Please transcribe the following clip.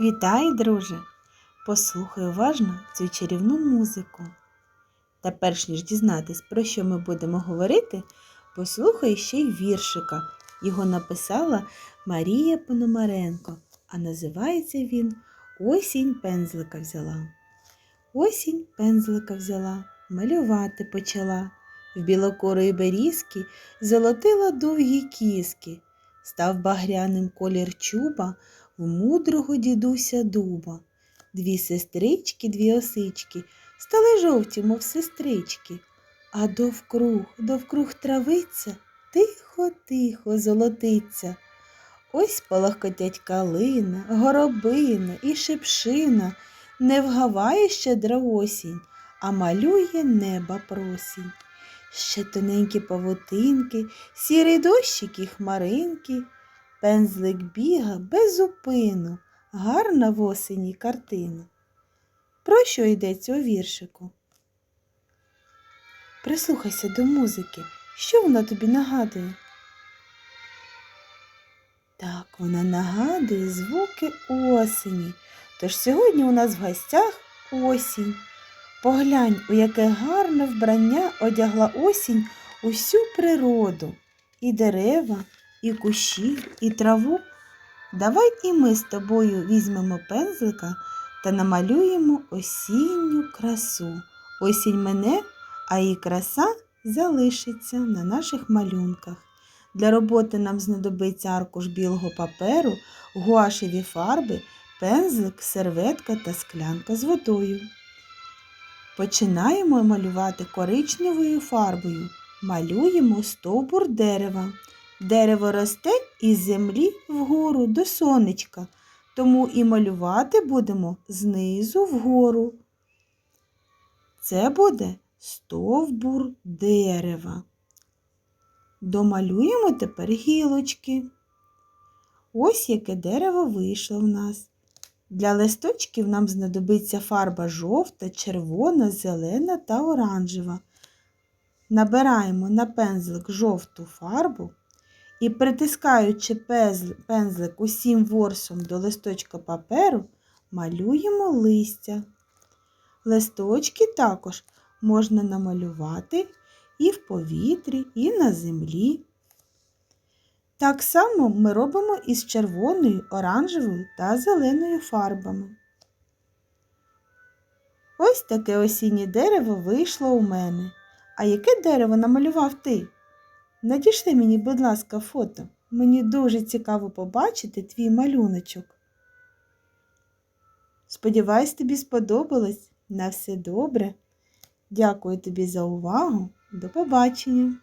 Вітаю, друже! Послухай уважно цю чарівну музику. Та перш ніж дізнатись, про що ми будемо говорити, послухай ще й віршика. Його написала Марія Пономаренко, а називається він Осінь пензлика взяла. Осінь пензлика взяла, малювати почала. В білокорої берізки золотила довгі кіски, став багряним колір чуба в мудрого дідуся дуба. Дві сестрички, дві осички, стали жовті, мов сестрички, а довкруг, довкруг травиця, тихо, тихо золотиться. Ось палахкотять калина, горобина і шипшина, не вгаває щедра осінь, а малює неба просінь. Ще тоненькі павутинки, сірий дощик і хмаринки, пензлик біга без зупину, гарна в осені картина. Про що йдеться у віршику? Прислухайся до музики. Що вона тобі нагадує? Так, вона нагадує звуки осені. Тож сьогодні у нас в гостях осінь. Поглянь, у яке гарне вбрання одягла осінь усю природу, і дерева, і кущі, і траву. Давай і ми з тобою візьмемо пензлика та намалюємо осінню красу. Осінь мене, а її краса залишиться на наших малюнках. Для роботи нам знадобиться аркуш білого паперу, гуашеві фарби, пензлик, серветка та склянка з водою. Починаємо малювати коричневою фарбою. Малюємо стовбур дерева. Дерево росте із землі вгору до сонечка, тому і малювати будемо знизу вгору. Це буде стовбур дерева. Домалюємо тепер гілочки. Ось яке дерево вийшло в нас. Для листочків нам знадобиться фарба жовта, червона, зелена та оранжева. Набираємо на пензлик жовту фарбу і, притискаючи пензлик усім ворсом до листочка паперу, малюємо листя. Листочки також можна намалювати і в повітрі, і на землі. Так само ми робимо із червоною, оранжевою та зеленою фарбами. Ось таке осіннє дерево вийшло у мене. А яке дерево намалював ти? Надішли мені, будь ласка, фото. Мені дуже цікаво побачити твій малюночок. Сподіваюсь, тобі сподобалось. На все добре. Дякую тобі за увагу. До побачення!